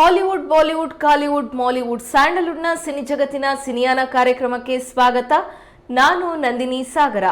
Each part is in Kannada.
ಹಾಲಿವುಡ್, ಬಾಲಿವುಡ್, ಕಾಲಿವುಡ್, ಮಾಲಿವುಡ್, ಸ್ಯಾಂಡಲ್ವುಡ್ನ ಸಿನಿ ಜಗತ್ತಿನ ಸಿನಿಯಾನ ಕಾರ್ಯಕ್ರಮಕ್ಕೆ ಸ್ವಾಗತ. ನಾನು ನಂದಿನಿ ಸಾಗರ.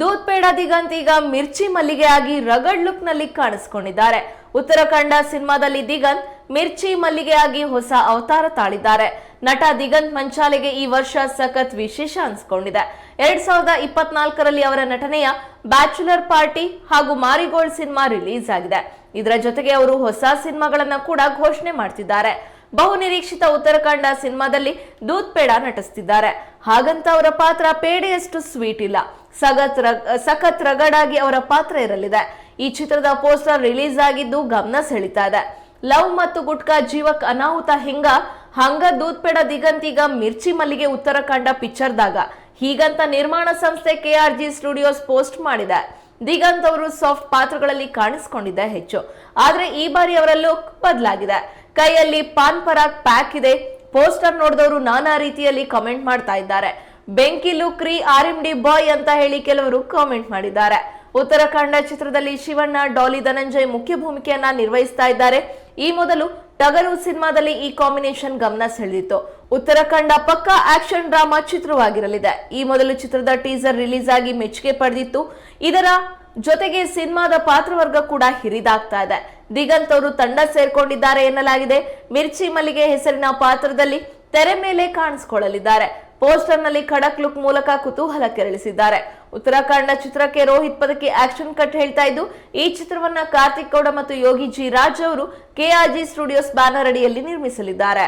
ದೂದ್ ಪೇಡ ದಿಗಂತ್ ಈಗ ಮಿರ್ಚಿ ಮಲ್ಲಿಗೆ ಆಗಿ ರಗಡ್ ಲುಕ್ನಲ್ಲಿ ಕಾಣಿಸ್ಕೊಂಡಿದ್ದಾರೆ. ಉತ್ತರಾಖಂಡ ಸಿನಿಮಾದಲ್ಲಿ ದಿಗಂತ್ ಮಿರ್ಚಿ ಮಲ್ಲಿಗೆಯಾಗಿ ಹೊಸ ಅವತಾರ ತಾಳಿದ್ದಾರೆ. ನಟ ದಿಗಂತ್ ಮಂಚಾಲೆಗೆ ಈ ವರ್ಷ ಸಖತ್ ವಿಶೇಷ ಅನ್ಸ್ಕೊಂಡಿದೆ. ಎರಡ್ ಸಾವಿರದ ಇಪ್ಪತ್ನಾಲ್ಕರಲ್ಲಿ ಅವರ ನಟನೆಯ ಬ್ಯಾಚುಲರ್ ಪಾರ್ಟಿ ಹಾಗೂ ಮಾರಿಗೋಲ್ಡ್ ಸಿನಿಮಾ ರಿಲೀಸ್ ಆಗಿದೆ. ಇದರ ಜೊತೆಗೆ ಅವರು ಹೊಸ ಸಿನಿಮಾಗಳನ್ನ ಕೂಡ ಘೋಷಣೆ ಮಾಡ್ತಿದ್ದಾರೆ. ಬಹು ನಿರೀಕ್ಷಿತ ಉತ್ತರಾಖಂಡ ಸಿನಿಮಾದಲ್ಲಿ ದೂತ್ ಪೇಡ ನಟಿಸ್ತಿದ್ದಾರೆ. ಹಾಗಂತ ಅವರ ಪಾತ್ರ ಪೇಡೆಯಷ್ಟು ಸ್ವೀಟ್ ಇಲ್ಲ. ಸಖತ್ ಸಖತ್ ರಗಡಾಗಿ ಅವರ ಪಾತ್ರ ಇರಲಿದೆ. ಈ ಚಿತ್ರದ ಪೋಸ್ಟರ್ ರಿಲೀಸ್ ಆಗಿದ್ದು ಗಮನ ಸೆಳೀತಾ ಇದೆ. ಲವ್ ಮತ್ತು ಗುಟ್ಕಾ ಜೀವಕ್ ಅನಾಹುತ ಹಿಂಗ, ಹಂಗ ದೂತ್ಪೇಡ ದಿಗಂತೀಗ ಮಿರ್ಚಿ ಮಲ್ಲಿಗೆ ಉತ್ತರಾಖಂಡ ಪಿಕ್ಚರ್ದಾಗ ಹೀಗಂತ ನಿರ್ಮಾಣ ಸಂಸ್ಥೆ ಕೆಆರ್ಜಿ ಸ್ಟುಡಿಯೋಸ್ ಪೋಸ್ಟ್ ಮಾಡಿದೆ. ದಿಗಂತ್ ಅವರು ಸಾಫ್ಟ್ ಪಾತ್ರಗಳಲ್ಲಿ ಕಾಣಿಸಿಕೊಂಡಿದ್ದೆ ಹೆಚ್ಚು. ಆದ್ರೆ ಈ ಬಾರಿ ಅವರ ಲುಕ್ ಬದಲಾಗಿದೆ. ಕೈಯಲ್ಲಿ ಪಾನ್ ಪರಾಗ್ ಪ್ಯಾಕ್ ಇದೆ. ಪೋಸ್ಟರ್ ನೋಡಿದವರು ನಾನಾ ರೀತಿಯಲ್ಲಿ ಕಮೆಂಟ್ ಮಾಡ್ತಾ ಇದ್ದಾರೆ. ಬೆಂಕಿ ಲುಕ್ ರೀ ಆರ್ ಎಂ ಡಿ ಬಾಯ್ ಅಂತ ಹೇಳಿ ಕೆಲವರು ಕಾಮೆಂಟ್ ಮಾಡಿದ್ದಾರೆ. ಉತ್ತರಾಖಂಡ ಚಿತ್ರದಲ್ಲಿ ಶಿವಣ್ಣ, ಡಾಲಿ ಧನಂಜಯ್ ಮುಖ್ಯ ಭೂಮಿಕೆಯನ್ನ ನಿರ್ವಹಿಸ್ತಾ ಇದ್ದಾರೆ. ಈ ಮೊದಲು ಟಗರು ಸಿನಿಮಾದಲ್ಲಿ ಈ ಕಾಂಬಿನೇಷನ್ ಗಮನ ಸೆಳೆದಿತ್ತು. ಉತ್ತರಾಖಂಡ ಪಕ್ಕಾ ಆಕ್ಷನ್ ಡ್ರಾಮಾ ಚಿತ್ರವಾಗಿರಲಿದೆ. ಈ ಮೊದಲು ಚಿತ್ರದ ಟೀಸರ್ ರಿಲೀಸ್ ಆಗಿ ಮೆಚ್ಚುಗೆ ಪಡೆದಿತ್ತು. ಇದರ ಜೊತೆಗೆ ಸಿನಿಮಾದ ಪಾತ್ರವರ್ಗ ಕೂಡ ಹಿರಿದಾಗ್ತಾ ಇದೆ. ದಿಗಂತ್ ಅವರು ತಂಡ ಸೇರ್ಕೊಂಡಿದ್ದಾರೆ ಎನ್ನಲಾಗಿದೆ. ಮಿರ್ಚಿ ಮಲ್ಲಿಗೆ ಹೆಸರಿನ ಪಾತ್ರದಲ್ಲಿ ತೆರೆ ಮೇಲೆ ಕಾಣಿಸಿಕೊಳ್ಳಲಿದ್ದಾರೆ. ಪೋಸ್ಟರ್ನಲ್ಲಿ ಖಡಕ್ ಲುಕ್ ಮೂಲಕ ಕುತೂಹಲ ಕೆರಳಿಸಿದ್ದಾರೆ. ಉತ್ತರಾಖಂಡ ಚಿತ್ರಕ್ಕೆ ರೋಹಿತ್ ಪದಕಿ ಆಕ್ಷನ್ ಕಟ್ ಹೇಳ್ತಾ ಇದ್ದು, ಈ ಚಿತ್ರವನ್ನ ಕಾರ್ತಿಕ್ ಗೌಡ ಮತ್ತು ಯೋಗಿ ಜಿ ರಾಜ್ ಅವರು ಕೆಆರ್ಜಿ ಸ್ಟುಡಿಯೋಸ್ ಬ್ಯಾನರ್ ಅಡಿಯಲ್ಲಿ ನಿರ್ಮಿಸಲಿದ್ದಾರೆ.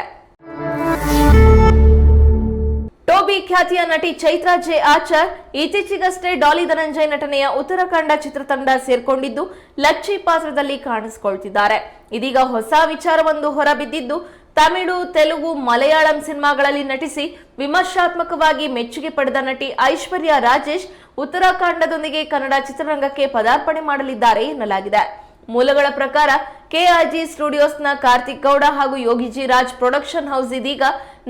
ಟೋಬಿ ಖ್ಯಾತಿಯ ನಟಿ ಚೈತ್ರಾ ಜೆ ಆಚಾರ್ ಇತ್ತೀಚೆಗಷ್ಟೇ ಡಾಲಿ ಧನಂಜಯ್ ನಟನೆಯ ಉತ್ತರಾಖಂಡ ಚಿತ್ರತಂಡ ಸೇರ್ಕೊಂಡಿದ್ದು, ಲಚ್ಚಿ ಪಾತ್ರದಲ್ಲಿ ಕಾಣಿಸಿಕೊಳ್ತಿದ್ದಾರೆ. ಇದೀಗ ಹೊಸ ವಿಚಾರವೊಂದು ಹೊರಬಿದ್ದಿದ್ದು ತಮಿಳು, ತೆಲುಗು, ಮಲಯಾಳಂ ಸಿನಿಮಾಗಳಲ್ಲಿ ನಟಿಸಿ ವಿಮರ್ಶಾತ್ಮಕವಾಗಿ ಮೆಚ್ಚುಗೆ ಪಡೆದ ನಟಿ ಐಶ್ವರ್ಯ ರಾಜೇಶ್ ಉತ್ತರಾಖಂಡದೊಂದಿಗೆ ಕನ್ನಡ ಚಿತ್ರರಂಗಕ್ಕೆ ಪದಾರ್ಪಣೆ ಮಾಡಲಿದ್ದಾರೆ ಎನ್ನಲಾಗಿದೆ. ಮೂಲಗಳ ಪ್ರಕಾರ ಕೆಆರ್ಜಿ ಸ್ಟುಡಿಯೋಸ್ನ ಕಾರ್ತಿಕ್ ಗೌಡ ಹಾಗೂ ಯೋಗಿಜಿ ರಾಜ್ ಪ್ರೊಡಕ್ಷನ್ ಹೌಸ್ ಇದೀಗ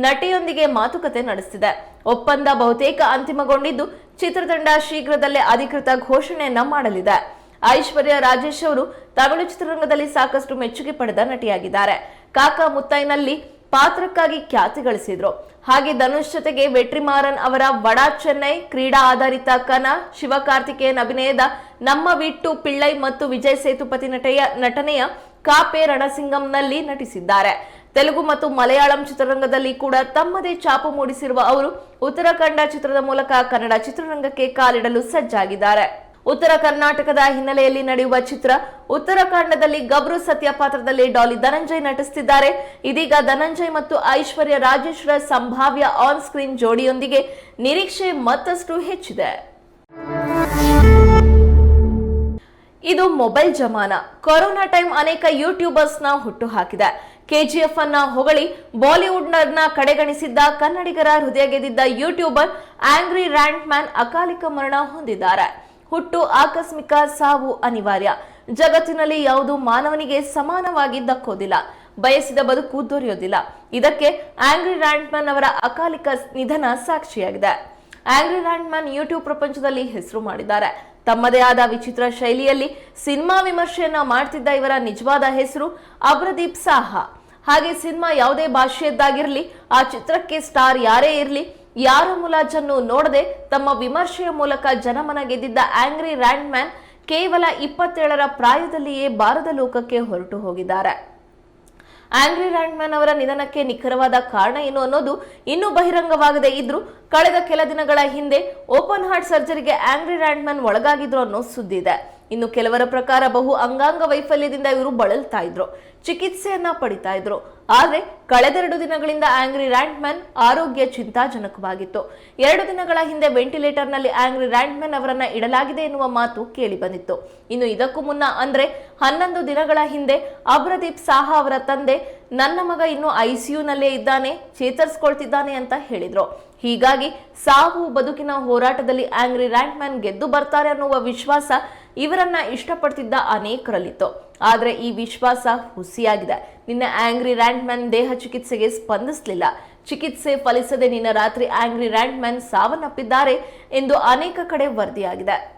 ನಟಿಯೊಂದಿಗೆ ಮಾತುಕತೆ ನಡೆಸಿದೆ ಒಪ್ಪಂದ ಬಹುತೇಕ ಅಂತಿಮಗೊಂಡಿದ್ದು, ಚಿತ್ರತಂಡ ಶೀಘ್ರದಲ್ಲೇ ಅಧಿಕೃತ ಘೋಷಣೆಯನ್ನ ಮಾಡಲಿದೆ. ಐಶ್ವರ್ಯ ರಾಜೇಶ್ ಅವರು ತಮಿಳು ಚಿತ್ರರಂಗದಲ್ಲಿ ಸಾಕಷ್ಟು ಮೆಚ್ಚುಗೆ ಪಡೆದ ನಟಿಯಾಗಿದ್ದಾರೆ. ಕಾಕಾ ಮುತ್ತೈನಲ್ಲಿ ಪಾತ್ರಕ್ಕಾಗಿ ಖ್ಯಾತಿ ಗಳಿಸಿದ್ರು. ಹಾಗೆ ಧನುಷ್ ಜೊತೆಗೆ ವೆಟ್ರಿಮಾರನ್ ಅವರ ವಡ ಚೆನ್ನೈ ಕ್ರೀಡಾ ಆಧಾರಿತ ಕನ, ಶಿವಕಾರ್ತಿಕೇಯನ್ ಅಭಿನಯದ ನಮ್ಮ ವಿಟ್ಟು ಪಿಳ್ಳೈ ಮತ್ತು ವಿಜಯ್ ಸೇತುಪತಿ ನಟೆಯ ನಟನೆಯ ಕಾಪೆ ರಣಸಿಂಗಂನಲ್ಲಿ ನಟಿಸಿದ್ದಾರೆ. ತೆಲುಗು ಮತ್ತು ಮಲಯಾಳಂ ಚಿತ್ರರಂಗದಲ್ಲಿ ಕೂಡ ತಮ್ಮದೇ ಛಾಪು ಮೂಡಿಸಿರುವ ಅವರು ಉತ್ತರಾಖಂಡ ಚಿತ್ರದ ಮೂಲಕ ಕನ್ನಡ ಚಿತ್ರರಂಗಕ್ಕೆ ಕಾಲಿಡಲು ಸಜ್ಜಾಗಿದ್ದಾರೆ. ಉತ್ತರ ಕರ್ನಾಟಕದ ಹಿನ್ನೆಲೆಯಲ್ಲಿ ನಡೆಯುವ ಚಿತ್ರ ಉತ್ತರಾಖಂಡದಲ್ಲಿ ಗಬ್ರು ಸತ್ಯ ಪಾತ್ರದಲ್ಲಿ ಡಾಲಿ ಧನಂಜಯ್ ನಟಿಸುತ್ತಿದ್ದಾರೆ ಇದೀಗ ಧನಂಜಯ್ ಮತ್ತು ಐಶ್ವರ್ಯ ರಾಜೇಶ್ವರ ಸಂಭಾವ್ಯ ಆನ್ ಸ್ಕ್ರೀನ್ ಜೋಡಿಯೊಂದಿಗೆ ನಿರೀಕ್ಷೆ ಮತ್ತಷ್ಟು ಹೆಚ್ಚಿದೆ. ಇದು ಮೊಬೈಲ್ ಜಮಾನ. ಕೊರೋನಾ ಟೈಮ್ ಅನೇಕ ಯೂಟ್ಯೂಬರ್ಸ್ನ ಹುಟ್ಟು ಹಾಕಿದೆ ಕೆಜಿಎಫ್ ಅನ್ನ ಹೊಗಳಿ ಬಾಲಿವುಡ್ನ ಕಡೆಗಣಿಸಿದ್ದ ಕನ್ನಡಿಗರ ಹೃದಯ ಗೆದ್ದಿದ್ದ ಯೂಟ್ಯೂಬರ್ ಆಂಗ್ರಿ ರ್ಯಾಂಟ್ ಮ್ಯಾನ್ ಅಕಾಲಿಕ ಮರಣ ಹೊಂದಿದ್ದಾರೆ. ಹುಟ್ಟು ಆಕಸ್ಮಿಕ ಸಾವು ಅನಿವಾರ್ಯ. ಜಗತ್ತಿನಲ್ಲಿ ಯಾವುದು ಮಾನವನಿಗೆ ಸಮಾನವಾಗಿ ದಕ್ಕೋದಿಲ್ಲ ಬಯಸಿದ ಬದುಕು ದೊರೆಯೋದಿಲ್ಲ. ಇದಕ್ಕೆ ಆಂಗ್ರಿ ರ್ಯಾಂಡ್ಮನ್ ಅವರ ಅಕಾಲಿಕ ನಿಧನ ಸಾಕ್ಷಿಯಾಗಿದೆ. ಆಂಗ್ರಿ ರ್ಯಾಂಡ್ಮನ್ ಯೂಟ್ಯೂಬ್ ಪ್ರಪಂಚದಲ್ಲಿ ಹೆಸರು ಮಾಡಿದ್ದಾರೆ. ತಮ್ಮದೇ ಆದ ವಿಚಿತ್ರ ಶೈಲಿಯಲ್ಲಿ ಸಿನಿಮಾ ವಿಮರ್ಶೆಯನ್ನ ಮಾಡ್ತಿದ್ದ ಇವರ ನಿಜವಾದ ಹೆಸರು ಅಬ್ರದೀಪ್ ಸಾಹಾ. ಹಾಗೆ ಸಿನಿಮಾ ಯಾವುದೇ ಭಾಷೆಯದ್ದಾಗಿರಲಿ, ಆ ಚಿತ್ರಕ್ಕೆ ಸ್ಟಾರ್ ಯಾರೇ ಇರಲಿ ಯಾರ ಮುಲಾಜನ್ನು ನೋಡದೆ ತಮ್ಮ ವಿಮರ್ಶೆಯ ಮೂಲಕ ಜನಮನ ಗೆದ್ದಿದ್ದ ಆಂಗ್ರಿ ರ್ಯಾಂಡ್ಮ್ಯಾನ್ ಕೇವಲ ಇಪ್ಪತ್ತೇಳರ ಪ್ರಾಯದಲ್ಲಿಯೇ ಬಾರದ ಲೋಕಕ್ಕೆ ಹೊರಟು ಹೋಗಿದ್ದಾರೆ. ಆಂಗ್ರಿ ರ್ಯಾಂಡ್ಮ್ಯಾನ್ ಅವರ ನಿಧನಕ್ಕೆ ನಿಖರವಾದ ಕಾರಣ ಏನು ಅನ್ನೋದು ಇನ್ನೂ ಬಹಿರಂಗವಾಗದೇ ಇದ್ರು ಕಳೆದ ಕೆಲ ದಿನಗಳ ಹಿಂದೆ ಓಪನ್ ಹಾರ್ಟ್ ಸರ್ಜರಿಗೆ ಆಂಗ್ರಿ ರ್ಯಾಂಡ್ಮ್ಯಾನ್ ಒಳಗಾಗಿದ್ರು ಅನ್ನೋ ಸುದ್ದಿ ಇದೆ. ಇನ್ನು ಕೆಲವರ ಪ್ರಕಾರ ಬಹು ಅಂಗಾಂಗ ವೈಫಲ್ಯದಿಂದ ಇವರು ಬಳಲ್ತಾ ಇದ್ರು. ಚಿಕಿತ್ಸೆಯನ್ನ ಪಡಿತಾ ಇದ್ರು. ಆದ್ರೆ ಕಳೆದೆರಡು ದಿನಗಳಿಂದ ಆಂಗ್ರಿ ರ್ಯಾಂಡ್ಮ್ಯಾನ್ ಆರೋಗ್ಯ ಚಿಂತಾಜನಕವಾಗಿತ್ತು. ಎರಡು ದಿನಗಳ ಹಿಂದೆ ವೆಂಟಿಲೇಟರ್ನಲ್ಲಿ ಆಂಗ್ರಿ ರ್ಯಾಂಡ್ಮ್ಯಾನ್ ಅವರನ್ನ ಇಡಲಾಗಿದೆ ಎನ್ನುವ ಮಾತು ಕೇಳಿ ಬಂದಿತ್ತು. ಇನ್ನು ಇದಕ್ಕೂ ಮುನ್ನ ಅಂದ್ರೆ ಹನ್ನೊಂದು ದಿನಗಳ ಹಿಂದೆ ಅಬ್ರದೀಪ್ ಸಾಹಾ ಅವರ ತಂದೆ ನನ್ನ ಮಗ ಇನ್ನು ಐಸಿಯುನಲ್ಲೇ ಇದ್ದಾನೆ, ಚೇತರಿಸ್ಕೊಳ್ತಿದ್ದಾನೆ ಅಂತ ಹೇಳಿದ್ರು. ಹೀಗಾಗಿ ಸಾವು ಬದುಕಿನ ಹೋರಾಟದಲ್ಲಿ ಆಂಗ್ರಿ ರ್ಯಾಂಡ್ಮ್ಯಾನ್ ಗೆದ್ದು ಬರ್ತಾರೆ ಅನ್ನುವ ವಿಶ್ವಾಸ ಇವರನ್ನ ಇಷ್ಟಪಡ್ತಿದ್ದ ಅನೇಕರಲ್ಲಿತ್ತು. ಆದರೆ ಈ ವಿಶ್ವಾಸ ಹುಸಿಯಾಗಿದೆ. ನಿನ್ನ ಆಂಗ್ರಿ ರ್ಯಾಂಡ್ಮ್ಯಾನ್ ದೇಹ ಚಿಕಿತ್ಸೆಗೆ ಸ್ಪಂದಿಸಲಿಲ್ಲ. ಚಿಕಿತ್ಸೆ ಫಲಿಸದೆ ನಿನ್ನ ರಾತ್ರಿ ಆಂಗ್ರಿ ರ್ಯಾಂಡ್ಮ್ಯಾನ್ ಸಾವನ್ನಪ್ಪಿದ್ದಾರೆ ಎಂದು ಅನೇಕ ಕಡೆ ವರದಿಯಾಗಿದೆ.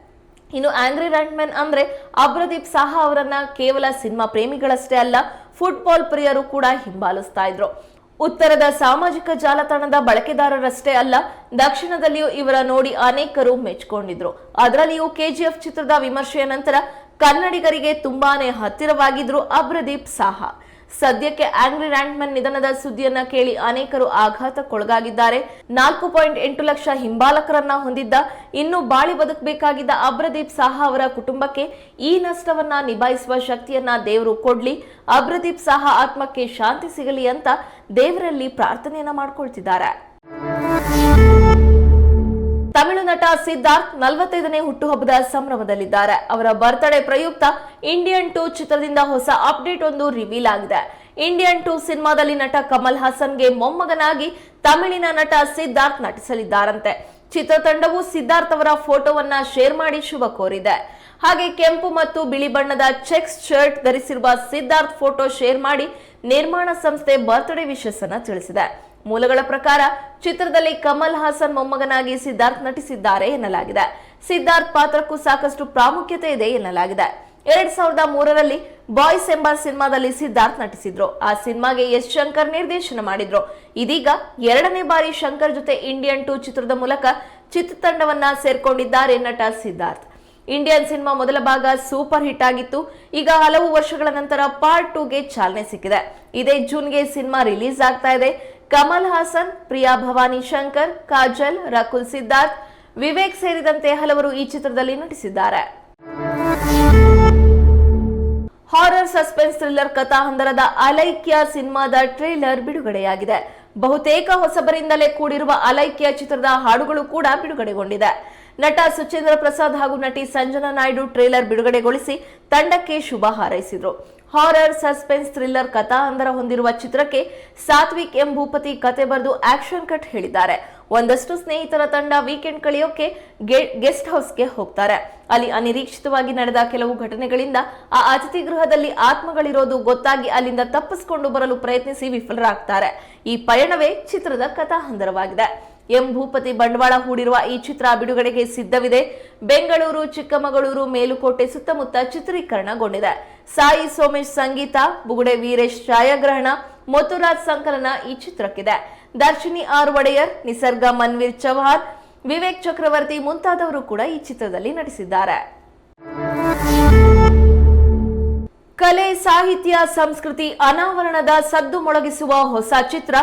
ಇನ್ನು ಆಂಗ್ರಿ ರ್ಯಾಂಡ್ಮ್ಯಾನ್ ಅಂದ್ರೆ ಅಬ್ರದೀಪ್ ಸಾಹಾ ಅವರನ್ನ ಕೇವಲ ಸಿನಿಮಾ ಪ್ರೇಮಿಗಳಷ್ಟೇ ಅಲ್ಲ, ಫುಟ್ಬಾಲ್ ಪ್ರಿಯರು ಕೂಡ ಹಿಂಬಾಲಿಸ್ತಾ ಇದ್ರು. ಉತ್ತರದ ಸಾಮಾಜಿಕ ಜಾಲತಾಣದ ಬಳಕೆದಾರರಷ್ಟೇ ಅಲ್ಲ, ದಕ್ಷಿಣದಲ್ಲಿಯೂ ಇವರ ನೋಡಿ ಅನೇಕರು ಮೆಚ್ಕೊಂಡಿದ್ರು ಅದರಲ್ಲಿಯೂ ಕೆಜಿಎಫ್ ಚಿತ್ರದ ವಿಮರ್ಶೆಯ ನಂತರ ಕನ್ನಡಿಗರಿಗೆ ತುಂಬಾನೇ ಹತ್ತಿರವಾಗಿದ್ರು ಅಬ್ರದೀಪ್ ಸಾಹಾ. ಸದ್ಯಕ್ಕೆ ಆಂಗ್ರಿ ರ್ಯಾಂಡ್ಮನ್ ನಿಧನದ ಸುದ್ದಿಯನ್ನ ಕೇಳಿ ಅನೇಕರು ಆಘಾತಕ್ಕೊಳಗಾಗಿದ್ದಾರೆ. ನಾಲ್ಕು ಪಾಯಿಂಟ್ ಎಂಟು ಲಕ್ಷ ಹಿಂಬಾಲಕರನ್ನ ಹೊಂದಿದ್ದ, ಇನ್ನು ಬಾಳಿ ಬದುಕಬೇಕಾಗಿದ್ದ ಅಬ್ರದೀಪ್ ಸಾಹಾ ಅವರ ಕುಟುಂಬಕ್ಕೆ ಈ ನಷ್ಟವನ್ನ ನಿಭಾಯಿಸುವ ಶಕ್ತಿಯನ್ನ ದೇವರು ಕೊಡ್ಲಿ, ಅಬ್ರದೀಪ್ ಸಾಹಾ ಆತ್ಮಕ್ಕೆ ಶಾಂತಿ ಸಿಗಲಿ ಅಂತ ದೇವರಲ್ಲಿ ಪ್ರಾರ್ಥನೆಯನ್ನ ಮಾಡ್ಕೊಳ್ತಿದ್ದಾರೆ. ತಮಿಳು ನಟ ಸಿದ್ಧಾರ್ಥ್ ನಲವತ್ತೈದನೇ ಹುಟ್ಟುಹಬ್ಬದ ಸಂಭ್ರಮದಲ್ಲಿದ್ದಾರೆ. ಅವರ ಬರ್ತ್ಡೇ ಪ್ರಯುಕ್ತ ಇಂಡಿಯನ್ ಟೂ ಚಿತ್ರದಿಂದ ಹೊಸ ಅಪ್ಡೇಟ್ ಒಂದು ರಿವೀಲ್ ಆಗಿದೆ. ಇಂಡಿಯನ್ ಟೂ ಸಿನಿಮಾದಲ್ಲಿ ನಟ ಕಮಲ್ ಹಾಸನ್ಗೆ ಮೊಮ್ಮಗನಾಗಿ ತಮಿಳಿನ ನಟ ಸಿದ್ಧಾರ್ಥ್ ನಟಿಸಲಿದ್ದಾರಂತೆ. ಚಿತ್ರತಂಡವು ಸಿದ್ಧಾರ್ಥ್ ಅವರ ಫೋಟೋವನ್ನ ಶೇರ್ ಮಾಡಿ ಶುಭ ಕೋರಿದೆ. ಹಾಗೆ ಕೆಂಪು ಮತ್ತು ಬಿಳಿ ಬಣ್ಣದ ಚೆಕ್ಸ್ ಶರ್ಟ್ ಧರಿಸಿರುವ ಸಿದ್ಧಾರ್ಥ್ ಫೋಟೋ ಶೇರ್ ಮಾಡಿ ನಿರ್ಮಾಣ ಸಂಸ್ಥೆ ಬರ್ತ್ಡೇ ವಿಶಸ್ ಅನ್ನ ತಿಳಿಸಿದೆ. ಮೂಲಗಳ ಪ್ರಕಾರ ಚಿತ್ರದಲ್ಲಿ ಕಮಲ್ ಹಾಸನ್ ಮೊಮ್ಮಗನಾಗಿ ಸಿದ್ಧಾರ್ಥ್ ನಟಿಸಿದ್ದಾರೆ ಎನ್ನಲಾಗಿದೆ. ಸಿದ್ಧಾರ್ಥ್ ಪಾತ್ರಕ್ಕೂ ಸಾಕಷ್ಟು ಪ್ರಾಮುಖ್ಯತೆ ಇದೆ ಎನ್ನಲಾಗಿದೆ. ಎರಡ್ ಸಾವಿರದ ಮೂರರಲ್ಲಿ ಬಾಯ್ಸ್ ಎಂಬ ಸಿನಿಮಾದಲ್ಲಿ ಸಿದ್ಧಾರ್ಥ್ ನಟಿಸಿದ್ರು. ಆ ಸಿನಿಮಾಗೆ ಎಸ್ ಶಂಕರ್ ನಿರ್ದೇಶನ ಮಾಡಿದ್ರು. ಇದೀಗ ಎರಡನೇ ಬಾರಿ ಶಂಕರ್ ಜೊತೆ ಇಂಡಿಯನ್ ಟೂ ಚಿತ್ರದ ಮೂಲಕ ಚಿತ್ರತಂಡವನ್ನ ಸೇರ್ಕೊಂಡಿದ್ದಾರೆ ನಟ ಸಿದ್ಧಾರ್ಥ್. ಇಂಡಿಯನ್ ಸಿನಿಮಾ ಮೊದಲ ಭಾಗ ಸೂಪರ್ ಹಿಟ್ ಆಗಿತ್ತು. ಈಗ ಹಲವು ವರ್ಷಗಳ ನಂತರ ಪಾರ್ಟ್ ಟೂಗೆ ಚಾಲನೆ ಸಿಕ್ಕಿದೆ. ಇದೇ ಜೂನ್ಗೆ ಸಿನಿಮಾ ರಿಲೀಸ್ ಆಗ್ತಾ ಇದೆ. ಕಮಲ್ ಹಾಸನ್, ಪ್ರಿಯಾ ಭವಾನಿ ಶಂಕರ್, ಕಾಜಲ್, ರಕುಲ್ ಸಿದ್ಧಾರ್ಥ್ ವಿವೇಕ್ ಸೇರಿದಂತೆ ಹಲವರು ಈ ಚಿತ್ರದಲ್ಲಿ ನಟಿಸಿದ್ದಾರೆ. ಹಾರರ್ ಸಸ್ಪೆನ್ಸ್ ಥ್ರಿಲ್ಲರ್ ಕಥಾಹಂದರದ ಅಲೈಕ್ಯ ಸಿನಿಮಾದ ಟ್ರೇಲರ್ ಬಿಡುಗಡೆಯಾಗಿದೆ. ಬಹುತೇಕ ಹೊಸಬರಿಂದಲೇ ಕೂಡಿರುವ ಅಲೈಕ್ಯ ಚಿತ್ರದ ಹಾಡುಗಳು ಕೂಡ ಬಿಡುಗಡೆಗೊಂಡಿದೆ. ನಟ ಸುಚೇಂದ್ರ ಪ್ರಸಾದ್ ಹಾಗೂ ನಟಿ ಸಂಜನಾ ನಾಯ್ಡು ಟ್ರೇಲರ್ ಬಿಡುಗಡೆಗೊಳಿಸಿ ತಂಡಕ್ಕೆ ಶುಭ ಹಾರೈಸಿದ್ರು. ಹಾರರ್, ಸಸ್ಪೆನ್ಸ್, ಥ್ರಿಲ್ಲರ್ ಕಥಾ ಅಂದರ ಹೊಂದಿರುವ ಚಿತ್ರಕ್ಕೆ ಸಾತ್ವಿಕ್ ಎಂ. ಭೂಪತಿ ಕತೆ ಬರೆದು ಆಕ್ಷನ್ ಕಟ್ ಹೇಳಿದ್ದಾರೆ. ಒಂದಷ್ಟು ಸ್ನೇಹಿತರ ತಂಡ ವೀಕೆಂಡ್ ಕಳೆಯೋಕೆ ಗೆಸ್ಟ್ ಹೌಸ್ಗೆ ಹೋಗ್ತಾರೆ. ಅಲ್ಲಿ ಅನಿರೀಕ್ಷಿತವಾಗಿ ನಡೆದ ಕೆಲವು ಘಟನೆಗಳಿಂದ ಆ ಅತಿಥಿ ಗೃಹದಲ್ಲಿ ಆತ್ಮಗಳಿರೋದು ಗೊತ್ತಾಗಿ ಅಲ್ಲಿಂದ ತಪ್ಪಿಸಿಕೊಂಡು ಬರಲು ಪ್ರಯತ್ನಿಸಿ ವಿಫಲರಾಗ್ತಾರೆ. ಈ ಪಯಣವೇ ಚಿತ್ರದ ಕಥಾಹಂದರವಾಗಿದೆ ಎಂ ಭೂಪತಿ ಬಂಡವಾಳ ಹೂಡಿರುವ ಈ ಚಿತ್ರ ಬಿಡುಗಡೆಗೆ ಸಿದ್ಧವಿದೆ. ಬೆಂಗಳೂರು, ಚಿಕ್ಕಮಗಳೂರು, ಮೇಲುಕೋಟೆ ಸುತ್ತಮುತ್ತ ಚಿತ್ರೀಕರಣಗೊಂಡಿದೆ. ಸಾಯಿ ಸೋಮೇಶ್ ಸಂಗೀತ, ಬುಗುಡೆ ವೀರೇಶ್ ಛಾಯಾಗ್ರಹಣ, ಮೊತುರಾಜ್ ಸಂಕಲನ ಈ ಚಿತ್ರಕ್ಕಿದೆ. ದರ್ಶಿನಿ ಆರ್ ಒಡೆಯರ್, ನಿಸರ್ಗ ಮನ್ವೀರ್ ಚೌಹಾನ್ ವಿವೇಕ್ ಚಕ್ರವರ್ತಿ ಮುಂತಾದವರು ಕೂಡ ಈ ಚಿತ್ರದಲ್ಲಿ ನಟಿಸಿದ್ದಾರೆ. ಕಲೆ, ಸಾಹಿತ್ಯ, ಸಂಸ್ಕೃತಿ ಅನಾವರಣದ ಸದ್ದು ಮೊಳಗಿಸುವ ಹೊಸ ಚಿತ್ರ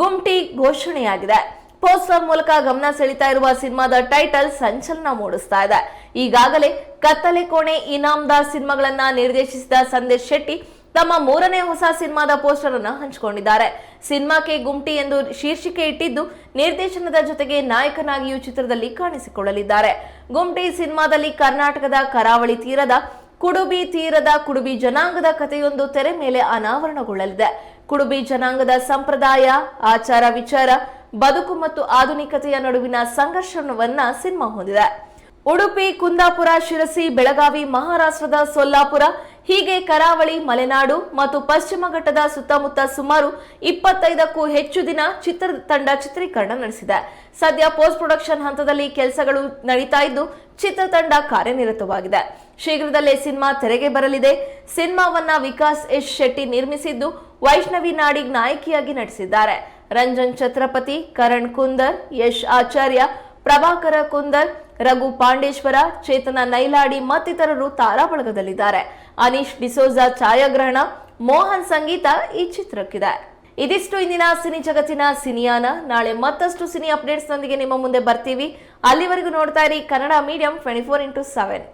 ಗುಮ್ಟಿ ಘೋಷಣೆಯಾಗಿದೆ. ಪೋಸ್ಟರ್ ಮೂಲಕ ಗಮನ ಸೆಳಿತಾ ಇರುವ ಸಿನಿಮಾದ ಟೈಟಲ್ ಸಂಚಲನ ಮೂಡಿಸ್ತಾ ಇದೆ. ಈಗಾಗಲೇ ಕತ್ತಲೆ ಕೋಣೆ ಇನಾಮ್ದಾರ್ ಸಿನಿಮಾಗಳನ್ನ ನಿರ್ದೇಶಿಸಿದ ಸಂದೇಶ್ ಶೆಟ್ಟಿ ತಮ್ಮ ಮೂರನೇ ಹೊಸ ಸಿನಿಮಾದ ಪೋಸ್ಟರ್ ಅನ್ನು ಹಂಚಿಕೊಂಡಿದ್ದಾರೆ. ಸಿನಿಮಾಕ್ಕೆ ಗುಮ್ಟಿ ಎಂದು ಶೀರ್ಷಿಕೆ ಇಟ್ಟಿದ್ದು ನಿರ್ದೇಶನದ ಜೊತೆಗೆ ನಾಯಕನಾಗಿಯೂ ಚಿತ್ರದಲ್ಲಿ ಕಾಣಿಸಿಕೊಳ್ಳಲಿದ್ದಾರೆ. ಗುಮ್ಟಿ ಸಿನಿಮಾದಲ್ಲಿ ಕರ್ನಾಟಕದ ಕರಾವಳಿ ತೀರದ, ಕುಡುಬಿ ತೀರದ ಕುಡುಬಿ ಜನಾಂಗದ ಕಥೆಯೊಂದು ತೆರೆ ಮೇಲೆ ಅನಾವರಣಗೊಳ್ಳಲಿದೆ. ಕುಡುಬಿ ಜನಾಂಗದ ಸಂಪ್ರದಾಯ, ಆಚಾರ ವಿಚಾರ ಬದುಕು ಮತ್ತು ಆಧುನಿಕತೆಯ ನಡುವಿನ ಸಂಘರ್ಷವನ್ನ ಸಿನಿಮಾ ಹೊಂದಿದೆ. ಉಡುಪಿ, ಕುಂದಾಪುರ, ಶಿರಸಿ, ಬೆಳಗಾವಿ, ಮಹಾರಾಷ್ಟ್ರದ ಸೊಲ್ಲಾಪುರ, ಹೀಗೆ ಕರಾವಳಿ, ಮಲೆನಾಡು ಮತ್ತು ಪಶ್ಚಿಮ ಘಟ್ಟದ ಸುತ್ತಮುತ್ತ ಸುಮಾರು ಇಪ್ಪತ್ತೈದಕ್ಕೂ ಹೆಚ್ಚು ದಿನ ಚಿತ್ರ ತಂಡ ಚಿತ್ರೀಕರಣ ನಡೆಸಿದೆ. ಸದ್ಯ ಪೋಸ್ಟ್ ಪ್ರೊಡಕ್ಷನ್ ಹಂತದಲ್ಲಿ ಕೆಲಸಗಳು ನಡೀತಾ ಇದ್ದು ಚಿತ್ರತಂಡ ಕಾರ್ಯನಿರತವಾಗಿದೆ. ಶೀಘ್ರದಲ್ಲೇ ಸಿನಿಮಾ ತೆರೆಗೆ ಬರಲಿದೆ. ಸಿನಿಮಾವನ್ನ ವಿಕಾಸ್ ಎಸ್ ಶೆಟ್ಟಿ ನಿರ್ಮಿಸಿದ್ದು ವೈಷ್ಣವಿ ನಾಡಿಗ್ ನಾಯಕಿಯಾಗಿ ನಟಿಸಿದ್ದಾರೆ. ರಂಜನ್ ಛತ್ರಪತಿ, ಕರಣ್ ಕುಂದರ್, ಯಶ್ ಆಚಾರ್ಯ, ಪ್ರಭಾಕರ ಕುಂದರ್, ರಘು ಪಾಂಡೇಶ್ವರ, ಚೇತನ ನೈಲಾಡಿ ಮತ್ತಿತರರು ತಾರಾಬಳಗದಲ್ಲಿದ್ದಾರೆ. ಅನೀಶ್ ಡಿಸೋಜಾ ಛಾಯಾಗ್ರಹಣ, ಮೋಹನ್ ಸಂಗೀತ ಈ ಚಿತ್ರಕ್ಕಿದೆ. ಇದಿಷ್ಟು ಇಂದಿನ ಸಿನಿ ಜಗತ್ತಿನ ಸಿನಿಯಾನ. ನಾಳೆ ಮತ್ತಷ್ಟು ಸಿನಿ ಅಪ್ಡೇಟ್ಸ್ ನೊಂದಿಗೆ ನಿಮ್ಮ ಮುಂದೆ ಬರ್ತೀವಿ. ಅಲ್ಲಿವರೆಗೂ ನೋಡ್ತಾ ಇರಿ Kannada medium twenty four into seven